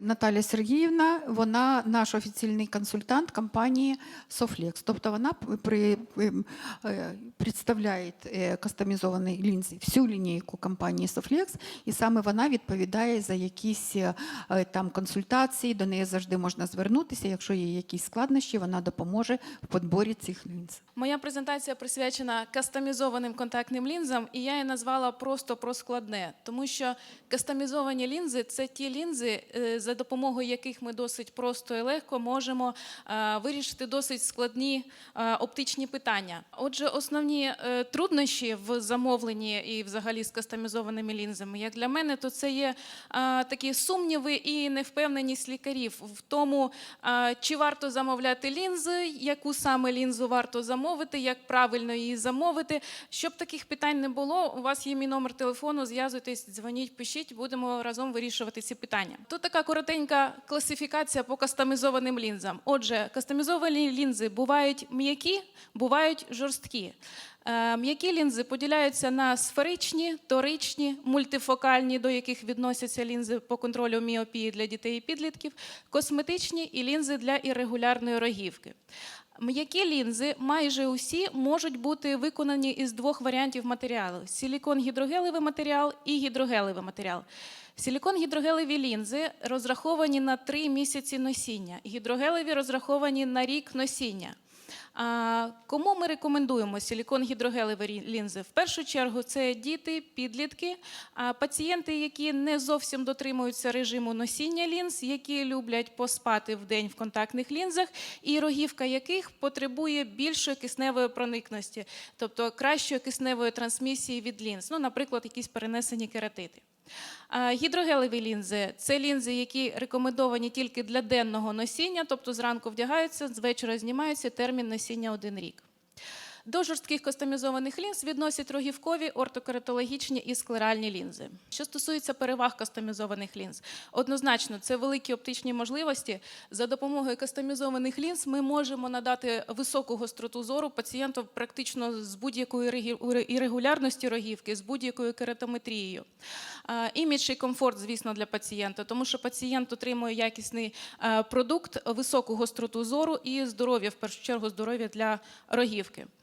Наталя Сергіївна, вона наш офіційний консультант компанії Soflex. Тобто вона при, е, представляє е, кастомізовані лінзи всю лінійку компанії Soflex, і саме вона відповідає за якісь е, там консультації. До неї завжди можна звернутися. Якщо є якісь складнощі, вона допоможе в подборі цих лінз. Моя презентація присвячена кастомізованим контактним лінзам, і я її назвала просто про складне, тому що кастомізовані лінзи це ті лінзи, е, за допомогою яких ми досить просто і легко можемо е, вирішити досить складні е, оптичні питання. Отже, основні е, труднощі в замовленні і взагалі з кастомізованими лінзами, як для мене, то це є такі сумніви і невпевненість лікарів в тому, чи варто замовляти лінзи, яку саме лінзу варто замовити, як правильно її замовити. Щоб таких питань не було, у вас є мій номер телефону, зв'язуйтесь, дзвоніть, пишіть, будемо разом вирішувати ці питання. Тут така коротенька класифікація по кастомізованим лінзам. Отже, кастомізовані лінзи бувають м'які, бувають жорсткі. Е, М'які лінзи поділяються на сферичні, торичні, мультифокальні, до яких відносяться лінзи по контролю міопії для дітей і підлітків, косметичні і лінзи для іррегулярної рогівки. М'які лінзи майже усі можуть бути виконані із двох варіантів матеріалу: силікон-гідрогелевий матеріал і гідрогелевий матеріал. Силікон-гідрогелеві лінзи розраховані на три місяці носіння, гідрогелеві розраховані на рік носіння. А, Кому ми рекомендуємо силікон-гідрогелеві лінзи? В першу чергу це діти, підлітки, пацієнти, які не зовсім дотримуються режиму носіння лінз, які люблять поспати в день в контактних лінзах, і рогівка яких потребує більшої кисневої проникності, тобто кращої кисневої трансмісії від лінз, ну, наприклад, якісь перенесені кератити. Гідрогелеві лінзи це лінзи, які рекомендовані тільки для денного носіння, тобто зранку вдягаються, з вечора знімаються, термін носіння один рік. До жорстких кастомізованих лінз відносять рогівкові, ортокератологічні і склеральні лінзи. Що стосується переваг кастомізованих лінз, однозначно це великі оптичні можливості. За допомогою кастомізованих лінз ми можемо надати високу гостроту зору пацієнту практично з будь-якої іррегулярності рогівки, з будь-якою кератометрією. Імідж і комфорт, звісно, для пацієнта, тому що пацієнт отримує якісний е, продукт, високу гостроту зору і здоров'я, в першу чергу, здоров'я для рогівки.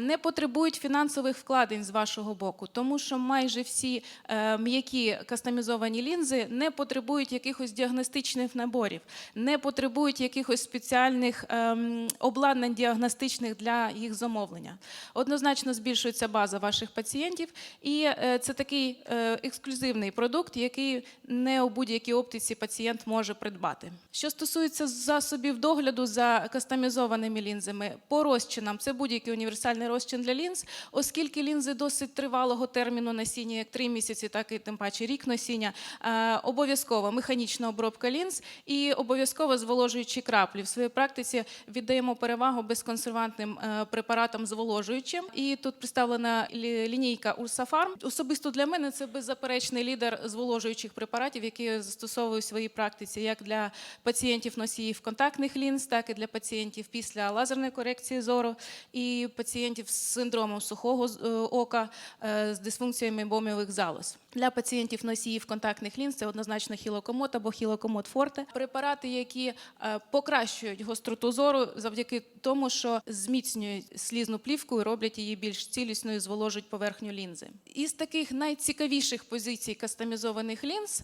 Не потребують фінансових вкладень з вашого боку, тому що майже всі е, м'які кастомізовані лінзи не потребують якихось діагностичних наборів, не потребують якихось спеціальних ем, обладнань діагностичних для їх замовлення. Однозначно збільшується база ваших пацієнтів, і е, це такий е, ексклюзивний продукт, який не у будь-якій оптиці пацієнт може придбати. Що стосується засобів догляду за кастомізованими лінзами, по розчинам це будь-який універсальний розчин для лінз, оскільки лінзи досить тривалого терміну носіння, як 3 місяці, так і тим паче рік носіння. е, Обов'язково механічна обробка лінз і обов'язково зволожуючі краплі. В своїй практиці віддаємо перевагу безконсервантним е, препаратам зволожуючим. І тут представлена лінійка Урсафарм. Особисто для мене це беззаперечний лідер зволожуючих препаратів, які я застосовую в своїй практиці, як для пацієнтів носіїв контактних лінз, так і для пацієнтів після лазерної корекції зору і пацієнтів з синдромом сухого е, ока е, з дисфункціями бомівих залоз. Для пацієнтів носіїв контактних лінз це однозначно хілокомод або хілокомод форте. Препарати, які е, покращують гостроту зору завдяки тому, що зміцнюють слізну плівку і роблять її більш цілісною, зволожують поверхню лінзи. Із таких найцікавіших позицій кастомізованих лінз,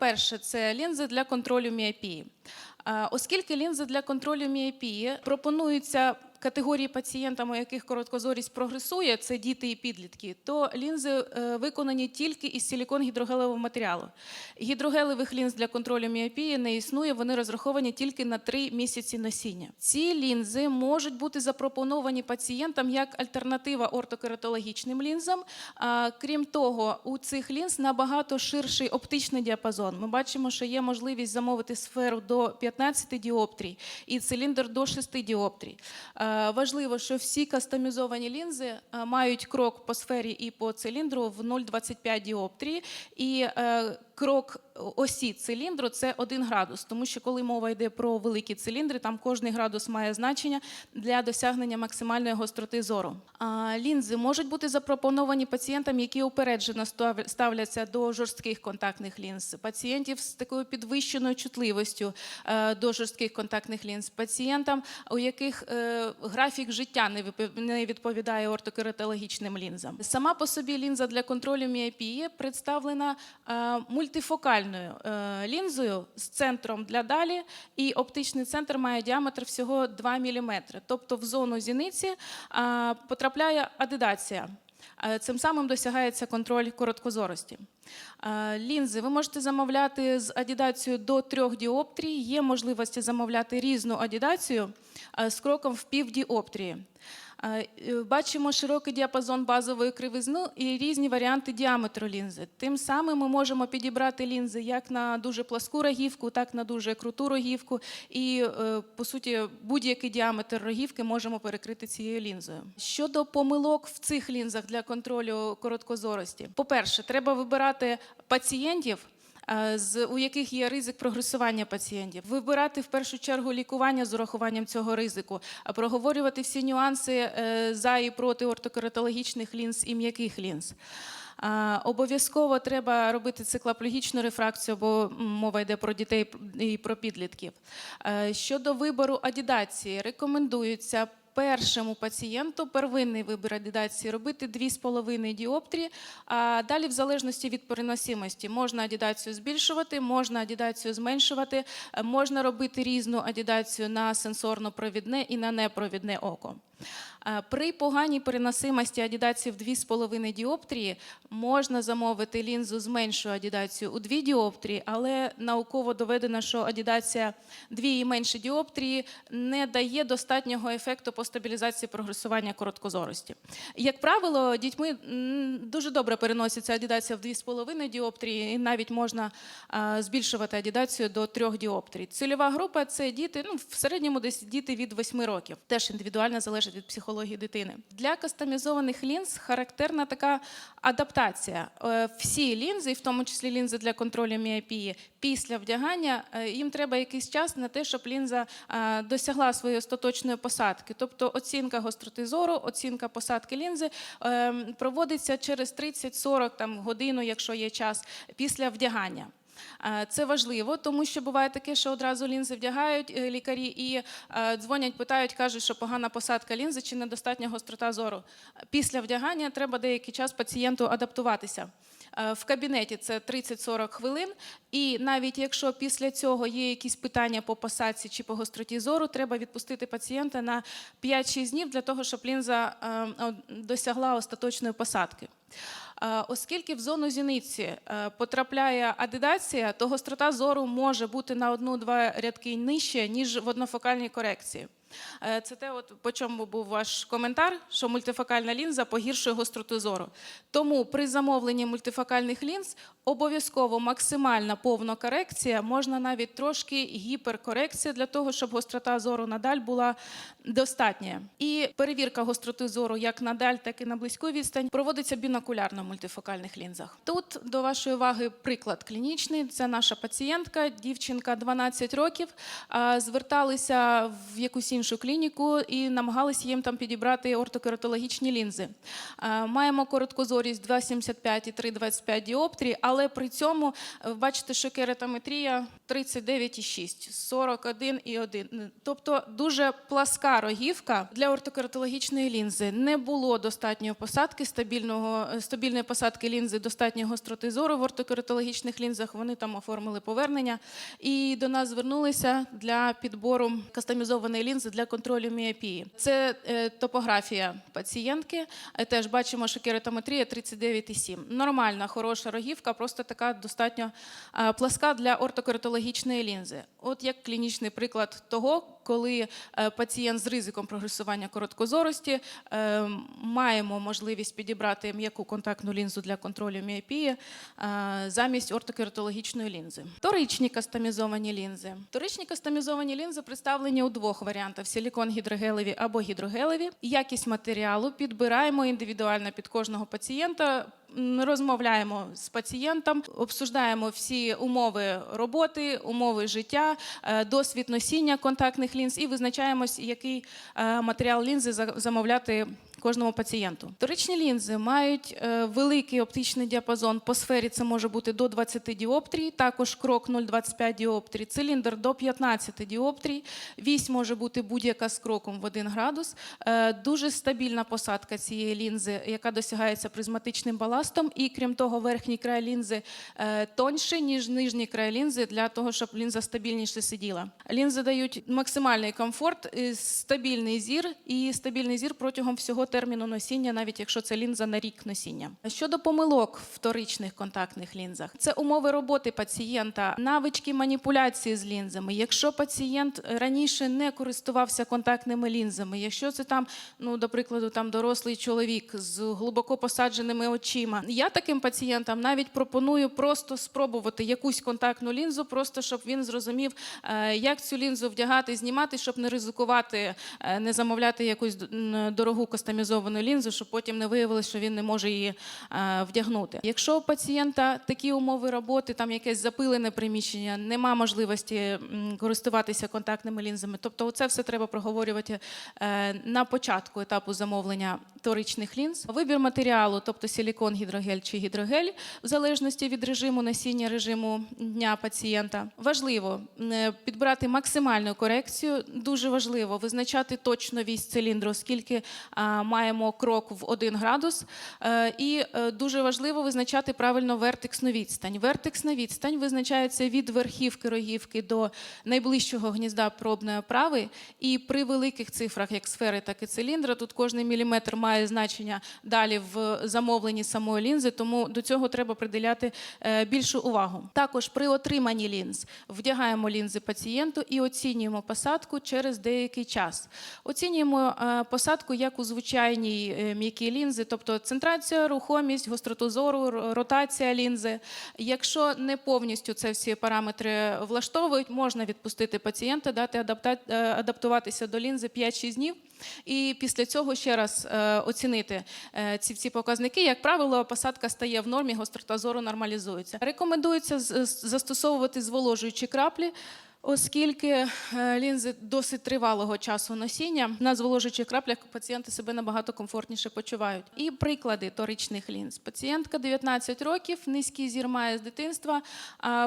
перше це лінзи для контролю міопії. Оскільки лінзи для контролю міопії пропонуються категорії пацієнтам, у яких короткозорість прогресує, це діти і підлітки, то лінзи е, виконані тільки із силікон-гідрогелевого матеріалу. Гідрогелевих лінз для контролю міопії не існує, вони розраховані тільки на 3 місяці носіння. Ці лінзи можуть бути запропоновані пацієнтам як альтернатива ортокератологічним лінзам. Крім того, у цих лінз набагато ширший оптичний діапазон. Ми бачимо, що є можливість замовити сферу до 15 діоптрій і циліндр до 6 діоптрій. Е, Важливо, що всі кастомізовані лінзи е, мають крок по сфері і по циліндру в 0,25 діоптрії. І е, крок осі циліндру це 1 градус, тому що коли мова йде про великі циліндри, там кожний градус має значення для досягнення максимальної гостроти зору. А, лінзи можуть бути запропоновані пацієнтам, які упереджено ставляться до жорстких контактних лінз, пацієнтів з такою підвищеною чутливістю е, до жорстких контактних лінз, пацієнтам, у яких е, графік життя не відповідає ортокератологічним лінзам. Сама по собі лінза для контролю міопії представлена е, мультифокальною е, лінзою з центром для далі, і оптичний центр має діаметр всього 2 мм. Тобто в зону зіниці е, потрапляє адедація. Е, Цим самим досягається контроль короткозорості. Лінзи ви можете замовляти з адідацією до 3 діоптрій. Є можливості замовляти різну адідацію з кроком в пів діоптрії. Е, Бачимо широкий діапазон базової кривизни і різні варіанти діаметру лінзи. Тим самим ми можемо підібрати лінзи як на дуже пласку рогівку, так на дуже круту рогівку. І, е, по суті, будь-який діаметр рогівки можемо перекрити цією лінзою. Щодо помилок в цих лінзах для контролю короткозорості, по-перше, треба вибирати пацієнтів. Е, З у яких є ризик прогресування пацієнтів, вибирати в першу чергу лікування з урахуванням цього ризику, а проговорювати всі нюанси е, за і проти ортокератологічних лінз і м'яких лінз. Обов'язково треба робити циклоплогічну рефракцію, бо мова йде про дітей і про підлітків. Е, Щодо вибору адідації, рекомендується першому пацієнту. Первинний вибір адідації робити 2,5 діоптрії, а далі, в залежності від переносимості, можна адідацію збільшувати, можна адідацію зменшувати, е, можна робити різну адідацію на сенсорно-провідне і на непровідне око. Е, При поганій переносимості адідації в 2,5 діоптрії можна замовити лінзу з меншою адідацією у 2 діоптрії, але науково доведено, що адідація 2 і менше діоптрії не дає достатнього ефекту по стабілізації прогресування короткозорості. Як правило, дітьми дуже добре переноситься адідація в 2,5 діоптрії, і навіть можна збільшувати адідацію до 3 діоптрій. Цільова група це діти, ну в середньому десь діти від 8 років. Теж індивідуально залежить від психології дитини. Для кастомізованих лінз характерна така адаптація. Е, Всі лінзи, в тому числі лінзи для контролю міопії, після вдягання е, їм треба якийсь час на те, щоб лінза е, досягла своєї остаточної посадки. Тобто оцінка гостроти зору, оцінка посадки лінзи проводиться через 30-40 там, годину, якщо є час, після вдягання. Е, Це важливо, тому що буває таке, що одразу лінзи вдягають е, лікарі і е, дзвонять, питають, кажуть, що погана посадка лінзи чи недостатня гострота зору. Після вдягання треба деякий час пацієнту адаптуватися. В кабінеті це 30-40 хвилин, і навіть якщо після цього є якісь питання по посадці чи по гостроті зору, треба відпустити пацієнта на 5-6 днів для того, щоб лінза досягла остаточної посадки. Оскільки в зону зіниці е, потрапляє адидація, то гострота зору може бути на одну-два рядки нижче, ніж в однофокальній корекції. Е, Це те, от, по чому був ваш коментар, що мультифокальна лінза погіршує гостроту зору. Тому при замовленні мультифокальних лінз обов'язково максимальна повна корекція, можна навіть трошки гіперкорекція для того, щоб гострота зору надаль була достатня. І перевірка гостроти зору як на даль, так і на близьку відстань проводиться бінокулярно в мультифокальних лінзах. Тут до вашої уваги приклад клінічний. Це наша пацієнтка, дівчинка 12 років. Зверталися в якусь іншу клініку і намагалися їм там підібрати ортокератологічні лінзи. А, Маємо короткозорість 2,75 і 3,25 діоптрії, але при цьому е, бачите, що кератометрія 39,6, 41,1. Тобто дуже пласка рогівка для ортокератологічної лінзи. Не було достатньої посадки, стабільного, е, стабільної посадки лінзи, достатньої гостроти зору в ортокератологічних лінзах. Вони там оформили повернення і до нас звернулися для підбору кастомізованої лінзи для контролю міопії. Це е, топографія пацієнтки. Е, Теж бачимо, що кератометрія 39,7. Нормальна, хороша рогівка, просто така достатньо е, пласка для ортокератологічної лінзи. От як клінічний приклад того, коли пацієнт з ризиком прогресування короткозорості маємо можливість підібрати м'яку контактну лінзу для контролю міопії замість ортокератологічної лінзи. Вторичні кастомізовані лінзи. Вторичні кастомізовані лінзи представлені у двох варіантах: силікон гідрогелеві або гідрогелеві. Якість матеріалу підбираємо індивідуально під кожного пацієнта розмовляємо з пацієнтом, обсуждаємо всі умови роботи, умови життя, е, досвід носіння контактних лінз і визначаємось, який е, матеріал лінзи замовляти кожному пацієнту. Вторичні лінзи мають е, великий оптичний діапазон. По сфері це може бути до 20 діоптрій, також крок 0,25 діоптрій, циліндр до 15 діоптрій, вісь може бути будь-яка з кроком в 1 градус. Дуже стабільна посадка цієї лінзи, яка досягається призматичним баластом, і крім того, верхній край лінзи е, тоньший, ніж нижній край лінзи, для того, щоб лінза стабільніше сиділа. Лінзи дають максимальний комфорт, е, стабільний зір і стабільний зір протягом всього терміну носіння, навіть якщо це лінза на рік носіння. Щодо помилок в вторичних контактних лінзах, це умови роботи пацієнта, навички маніпуляції з лінзами. Якщо пацієнт раніше не користувався контактними лінзами, якщо це там, ну до прикладу, там дорослий чоловік з глибоко посадженими очима, я таким пацієнтам навіть пропоную просто спробувати якусь контактну лінзу, просто щоб він зрозумів, е, як цю лінзу вдягати, знімати, щоб не ризикувати, е, не замовляти якусь дорогу кастомізовану лінзу, щоб потім не виявилося, що він не може її е, вдягнути. Якщо у пацієнта такі умови роботи, там якесь запилене приміщення, нема можливості користуватися контактними лінзами. Тобто, це все треба проговорювати на початку етапу замовлення вторичних лінз. Вибір матеріалу, тобто силікон, гідрогель чи гідрогель, в залежності від режиму носіння режиму дня пацієнта. Важливо е, підбирати максимальну корекцію. Дуже важливо визначати точно вісь циліндру, оскільки маємо крок в 1 градус. Е, І е, дуже важливо визначати правильно вертексну відстань. Вертексна відстань визначається від верхівки рогівки до найближчого гнізда пробної оправи. І при великих цифрах, як сфери, так і циліндра, тут кожний міліметр має значення далі в замовленні самої лінзи, тому до цього треба приділяти е, більшу увагу. Також при отриманні лінз вдягаємо лінзи пацієнту і оцінюємо посадку через деякий час. Оцінюємо е, посадку як у звичайній е, м'якій лінзи, тобто центрація, рухомість, гостроту зору, ротація лінзи. Якщо не повністю це всі параметри влаштовують, можна відпустити пацієнта, дати адаптуватися до лінзи 5-6 днів. І після цього ще раз е, оцінити е, ці всі показники. Як правило, посадка стає в нормі, гострота зору нормалізується. Рекомендується застосовувати зволожуючі краплі. Оскільки е, лінзи досить тривалого часу носіння, на зволожуючих краплях пацієнти себе набагато комфортніше почувають. І приклади торичних лінз. Пацієнтка 19 років, низький зір має з дитинства,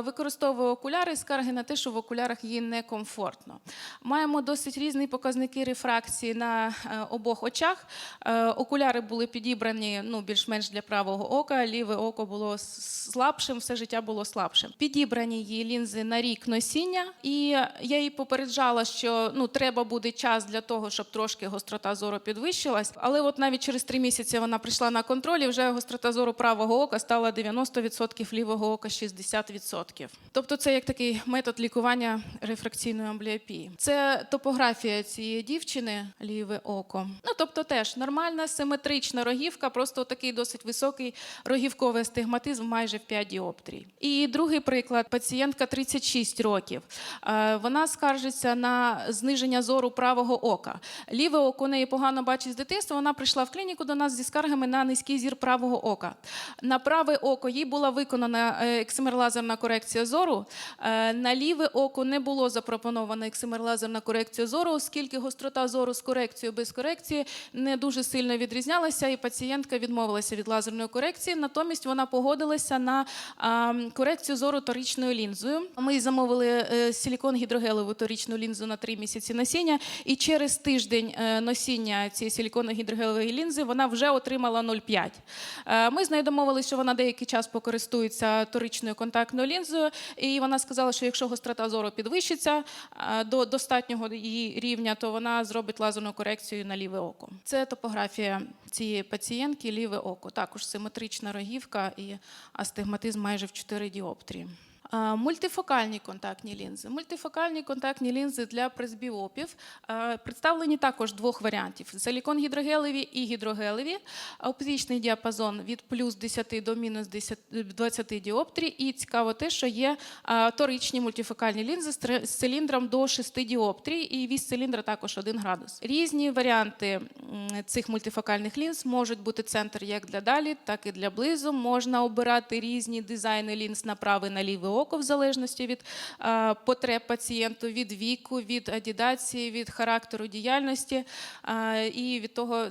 використовує окуляри, скарги на те, що в окулярах їй некомфортно. Маємо досить різні показники рефракції на е, обох очах. Е, Окуляри були підібрані ну, більш-менш для правого ока, ліве око було слабшим, все життя було слабшим. Підібрані її лінзи на рік носіння, і я їй попереджала, що ну, треба буде час для того, щоб трошки гострота зору підвищилась. Але от навіть через три місяці вона прийшла на контроль, і вже гострота зору правого ока стала 90%, лівого ока 60%. Тобто це як такий метод лікування рефракційної амбліопії. Це топографія цієї дівчини, ліве око. Ну тобто теж нормальна симетрична рогівка, просто такий досить високий рогівковий астигматизм майже в 5 діоптрій. І другий приклад пацієнтка 36 років. Е, Вона скаржиться на зниження зору правого ока. Ліве око неї погано бачить з дитинства. Вона прийшла в клініку до нас зі скаргами на низький зір правого ока. На праве око їй була виконана е, ексимерлазерна корекція зору. Е, На ліве око не було запропонована ексимерлазерна корекція зору, оскільки гострота зору з корекцією без корекції не дуже сильно відрізнялася, і пацієнтка відмовилася від лазерної корекції. Натомість вона погодилася на корекцію зору торічною лінзою. Ми замовили силікон гідрогелеву торічну лінзу на 3 місяці носіння, і через тиждень е, носіння цієї силіконно-гідрогелевої лінзи вона вже отримала 0,5. Е, Ми з що вона деякий час покористується торичною контактною лінзою, і вона сказала, що якщо гострота зору підвищиться е, до достатнього її рівня, то вона зробить лазерну корекцію на ліве око. Це топографія цієї пацієнтки, ліве око. Також симетрична рогівка і астигматизм майже в 4 діоптрії. Мультифокальні контактні лінзи. Мультифокальні контактні лінзи для пресбіопів представлені також двох варіантів: силікон гідрогелеві і гідрогелеві. Оптичний діапазон від плюс 10 до мінус 10 20 діоптрій. І цікаво те, що є торичні мультифокальні лінзи з циліндром до 6 діоптрій, і вісь циліндра також 1 градус. Різні варіанти цих мультифокальних лінз можуть бути центр як для далі, так і для близу. Можна обирати різні дизайни лінз на праве і на ліве око, в залежності від а, потреб пацієнту, від віку, від адідації, від характеру діяльності а, і від того,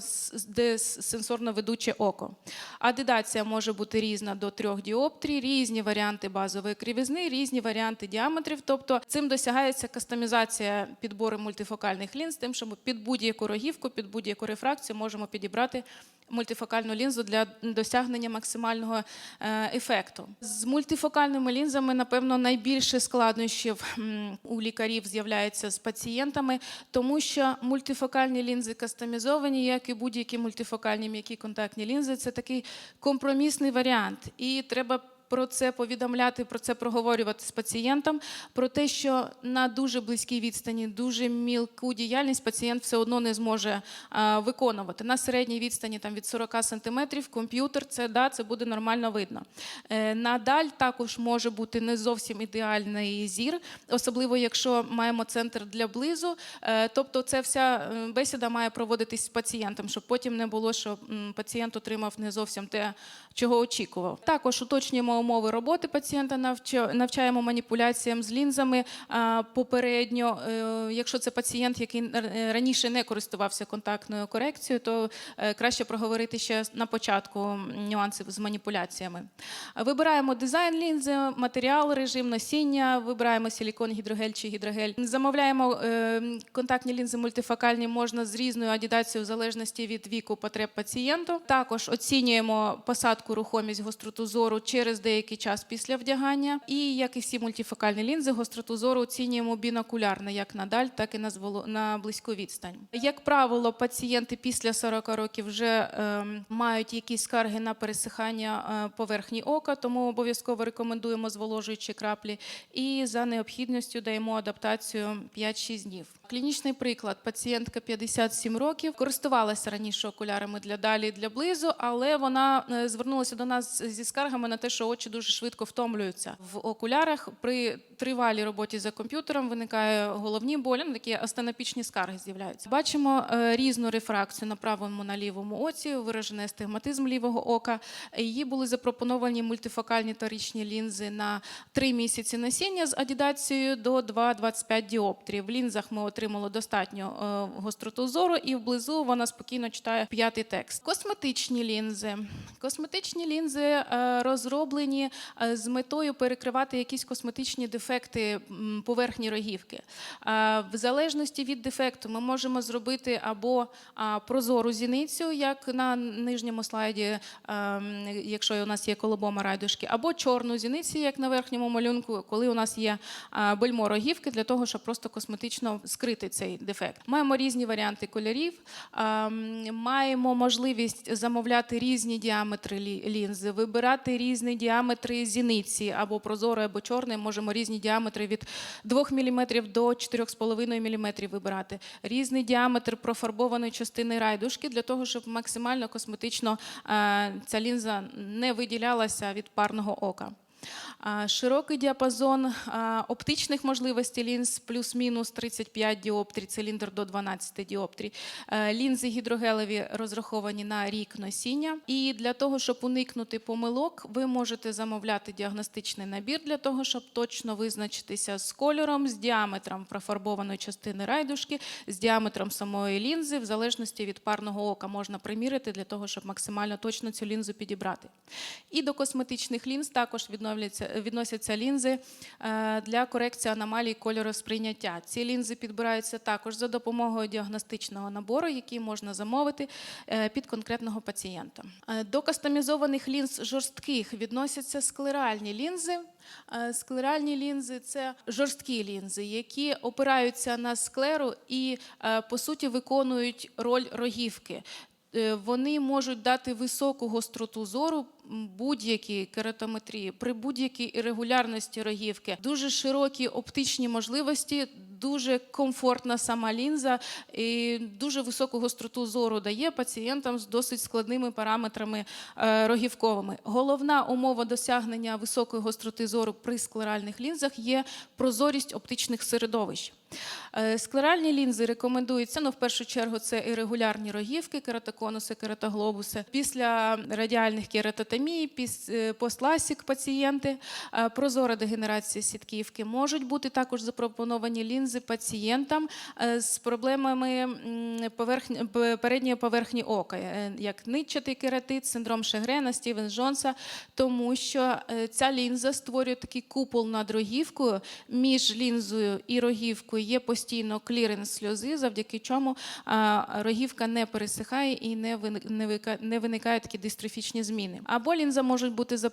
де сенсорно ведуче око. Адидація може бути різна до трьох діоптрій, різні варіанти базової кривізни, різні варіанти діаметрів. Тобто цим досягається кастомізація підбору мультифокальних лінз, тим, що ми під будь-яку рогівку, під будь-яку рефракцію можемо підібрати мультифокальну лінзу для досягнення максимального е, ефекту. З мультифокальними лінзами, напевно, найбільше складнощів у лікарів з'являється з пацієнтами, тому що мультифокальні лінзи кастомізовані, як і будь-які мультифокальні м'які контактні лінзи, це такий компромісний варіант. І треба про це повідомляти, про це проговорювати з пацієнтом, про те, що на дуже близькій відстані, дуже мілку діяльність пацієнт все одно не зможе а, виконувати. На середній відстані там від 40 сантиметрів комп'ютер це да, це буде нормально видно. Е, на даль також може бути не зовсім ідеальний зір, особливо якщо маємо центр для близу. Е, тобто, це вся е, бесіда має проводитись з пацієнтом, щоб потім не було, що пацієнт отримав не зовсім те, чого очікував. Також уточнюємо умови роботи пацієнта, навчаємо маніпуляціям з лінзами попередньо. Е, Якщо це пацієнт, який е, раніше не користувався контактною корекцією, то е, краще проговорити ще на початку нюанси з маніпуляціями. Вибираємо дизайн лінзи, матеріал, режим носіння, вибираємо силікон, гідрогель чи гідрогель. Замовляємо контактні лінзи мультифокальні можна з різною адідацією в залежності від віку потреб пацієнту. Також оцінюємо посадку, рухомість, гостроту зору через деякий час після вдягання. І як і всі мультифокальні лінзи, гостроту зору оцінюємо бінокулярно, як на даль, так і на близьку відстань. Як правило, пацієнти після 40 років вже ем, мають якісь скарги на пересихання е, поверхні ока, тому обов'язково рекомендуємо зволожуючі краплі. І за необхідністю даємо адаптацію 5-6 днів. Клінічний приклад: пацієнтка 57 років, користувалася раніше окулярами для далі, для близу, але вона е, звернулася до нас зі скаргами на те, що очі дуже швидко втомлюються в окулярах. При тривалій роботі за комп'ютером виникає головні болі, ну, такі астенопічні скарги з'являються. Бачимо е, різну рефракцію на правому на лівому оці, виражений астигматизм лівого ока. Її були запропоновані мультифокальні торічні лінзи на 3 місяці носіння з адідацією до 2-25 діоптрій. В лінзах ми отримали достатньо е, гостроту зору, і вблизу вона спокійно читає п'ятий текст. Косметичні лінзи. Косметичні лінзи е, розроблені е, з метою перекривати якісь косметичні дефекти поверхні рогівки. В залежності від дефекту ми можемо зробити або прозору зіницю, як на нижньому слайді, якщо у нас є колобома райдушки, або чорну зіницю, як на верхньому малюнку, коли у нас є бельмо рогівки, для того, щоб просто косметично скрити цей дефект. Маємо різні варіанти кольорів, ем, маємо можливість замовляти різні діаметри лінзи, вибирати різні діаметри зіниці, або прозорої, або чорної. Можемо різні діаметри від 2 мм до 4,5 мм вибирати. Різний діаметр профарбованої частини райдушки для того, щоб максимально косметично е, ця лінза не виділялася від парного ока. Широкий діапазон оптичних можливостей лінз плюс-мінус 35 діоптрій, циліндр до 12 діоптрій. Е, Лінзи гідрогелеві розраховані на рік носіння. І для того, щоб уникнути помилок, ви можете замовляти діагностичний набір для того, щоб точно визначитися з кольором, з діаметром профарбованої частини райдушки, з діаметром самої лінзи, в залежності від парного ока можна приміряти для того, щоб максимально точно цю лінзу підібрати. І до косметичних лінз також відновляться, відносяться лінзи е, для корекції аномалій кольоросприйняття. Ці лінзи підбираються також за допомогою діагностичного набору, який можна замовити е, під конкретного пацієнта. Е, До кастомізованих лінз жорстких відносяться склеральні лінзи. Склеральні лінзи це жорсткі лінзи, які опираються на склеру і, по суті, виконують роль рогівки. Е, Вони можуть дати високу гостроту зору будь-якій кератометрії, при будь-якій ірегулярності рогівки, дуже широкі оптичні можливості, дуже комфортна сама лінза і дуже високу гостроту зору дає пацієнтам з досить складними параметрами е, рогівковими. Головна умова досягнення високої гостроти зору при склеральних лінзах є прозорість оптичних середовищ. Е, Склеральні лінзи рекомендуються, ну, в першу чергу, це ірегулярні рогівки, кератоконуси, кератоглобуси. Після радіальних кератотомій, е, постласік пацієнти, е, прозора дегенерація сітківки. Можуть бути також запропоновані лінзи пацієнтам з проблемами поверхні, передньої поверхні ока, як нитчатий кератит, синдром Шегрена, Стівен Джонса, тому що ця лінза створює такий купол над рогівкою. Між лінзою і рогівкою є постійно кліренс сльози, завдяки чому рогівка не пересихає і не виникають такі дистрофічні зміни. Або лінза може бути за-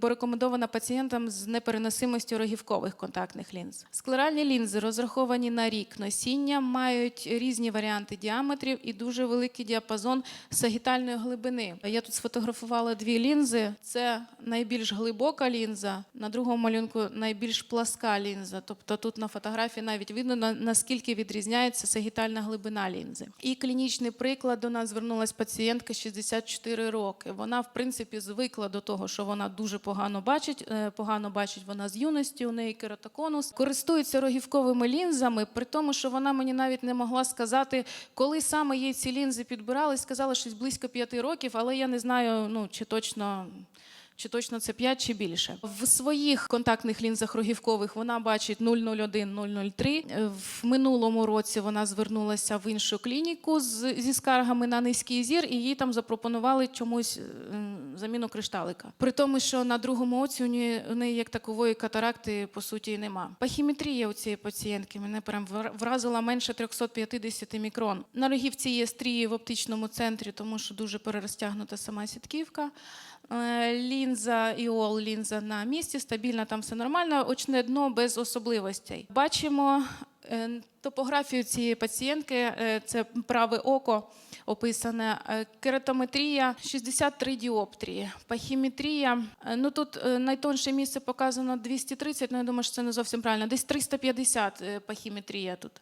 порекомендована пацієнтам з непереносимостю рогівкових контактних лінз. Склеральні лінзи розраховані на рік носіння, мають різні варіанти діаметрів і дуже великий діапазон сагітальної глибини. Я тут сфотографувала дві лінзи. Це найбільш глибока лінза, на другому малюнку найбільш пласка лінза. Тобто тут на фотографії навіть видно на- наскільки відрізняється сагітальна глибина лінзи. І клінічний приклад до нас звернулася пацієнтка 64 роки. Вона, в принципі, звикла до того, що вона дуже погано бачить. Е, Погано бачить вона з юності, у неї кератоконус. Користується рогівковими лінзами, при тому, що вона мені навіть не могла сказати, коли саме їй ці лінзи підбирали. Сказала щось близько п'яти років, але я не знаю, ну чи точно. Чи точно це 5 чи більше. В своїх контактних лінзах рогівкових вона бачить 001-003. Е, В минулому році вона звернулася в іншу клініку зі скаргами на низький зір, і їй там запропонували чомусь заміну кришталика. При тому, що на другому оці у неї, як такової катаракти по суті нема. Пахіметрія у цієї пацієнтки мене прям вразила менше 350 мікрон. На рогівці є стрії в оптичному центрі, тому що дуже перерозтягнута сама сітківка. Е, Лінза іол, лінза на місці, стабільна, там все нормально, очне дно без особливостей. Бачимо е, топографію цієї пацієнтки, е, це праве око описане. Е, Кератометрія 63 діоптрії. Пахіметрія, е, ну тут е, найтонше місце показано 230, ну я думаю, що це не зовсім правильно. Десь 350 е, пахіметрія тут.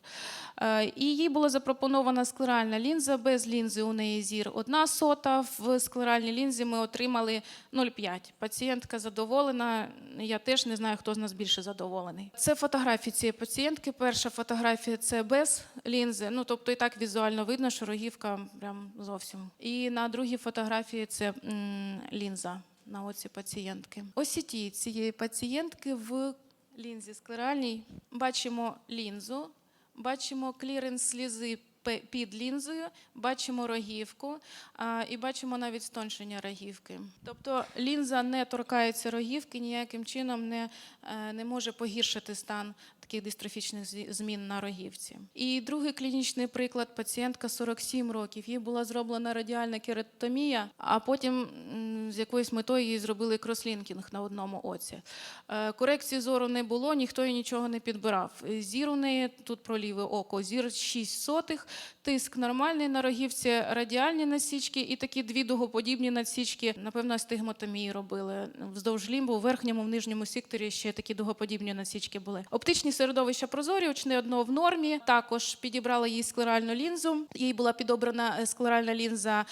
І їй була запропонована склеральна лінза. Без лінзи у неї зір одна сота. В склеральній лінзі ми отримали 0,5. Пацієнтка задоволена. Я теж не знаю, хто з нас більше задоволений. Це фотографії цієї пацієнтки. Перша фотографія це без лінзи. Ну тобто і так візуально видно, що рогівка прям зовсім. І на другій фотографії це м, лінза на оці пацієнтки. Осіті цієї пацієнтки в лінзі склеральній бачимо лінзу, бачимо кліренс слізи під лінзою, бачимо рогівку і бачимо навіть стоншення рогівки. Тобто лінза не торкається рогівки, ніяким чином не, е, не може погіршити стан таких дистрофічних змін на рогівці. І другий клінічний приклад пацієнтка 47 років. Їй була зроблена радіальна кератомія, а потім з якоюсь метою їй зробили крослінкінг на одному оці. Е, Корекції зору не було, ніхто їй нічого не підбирав. Зір у неї тут про ліве око, зір 6 сотих, тиск нормальний на рогівці, радіальні насічки і такі дві дугоподібні насічки. Напевно, стигмотомії робили вздовж лімбу, в верхньому, в нижньому секторі ще такі дугоподібні насічки були. Оптичні середовища прозорі, очне одно в нормі. Також підібрали їй склеральну лінзу. Їй була підобрана е, склеральна лінза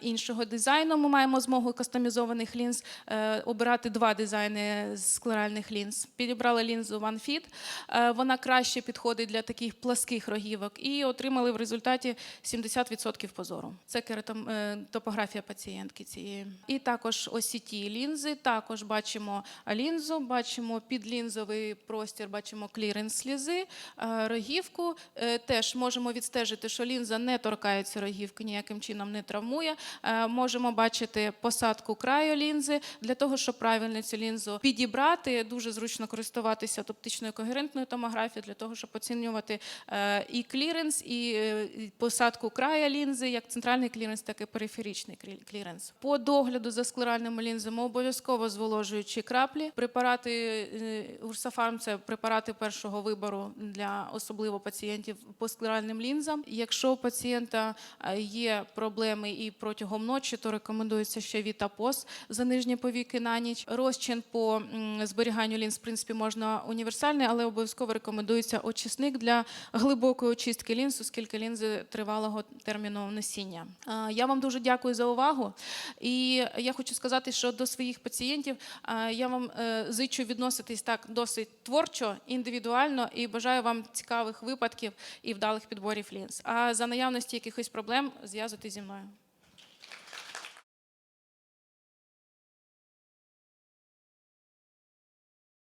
іншого дизайну. Ми маємо змогу кастомізованих лінз е, обирати два дизайни склеральних лінз. Підібрали лінзу OneFit. Е, Вона краще підходить для таких пласких рогівок і отримали в результаті 70% позору. Це кератом, е, пацієнтки цієї. І також OCT лінзи. Також бачимо лінзу, бачимо підлінзовий простір, бачимо кліренс слізи, е, рогівку. Е, Теж можемо відстежити, що лінза не торкається рогівки, ніяким чином не травмує. Можемо бачити посадку краю лінзи. Для того, щоб правильно цю лінзу підібрати, дуже зручно користуватися оптичною когерентною томографією, для того, щоб оцінювати і кліренс, і посадку края лінзи, як центральний кліренс, так і периферичний клі- кліренс. По догляду за склеральними лінзами обов'язково зволожуючі краплі. Препарати е, Урсафарм це препарати першого вибору для особливо пацієнтів по склеральним лінзам. Якщо у пацієнта е, є проблеми і протягом ночі, то рекомендується ще Вітапос за нижні повіки на ніч. Розчин по зберіганню лінз, в принципі, можна універсальний, але обов'язково рекомендується очисник для глибокої очистки лінз, оскільки лінзи тривалого терміну носіння. Я вам дуже дякую за увагу. І я хочу сказати, що до своїх пацієнтів я вам е, зичу відноситись так досить творчо, індивідуально і бажаю вам цікавих випадків і вдалих підборів лінз. А за наявності якихось проблем зв'язуйтесь зі мною.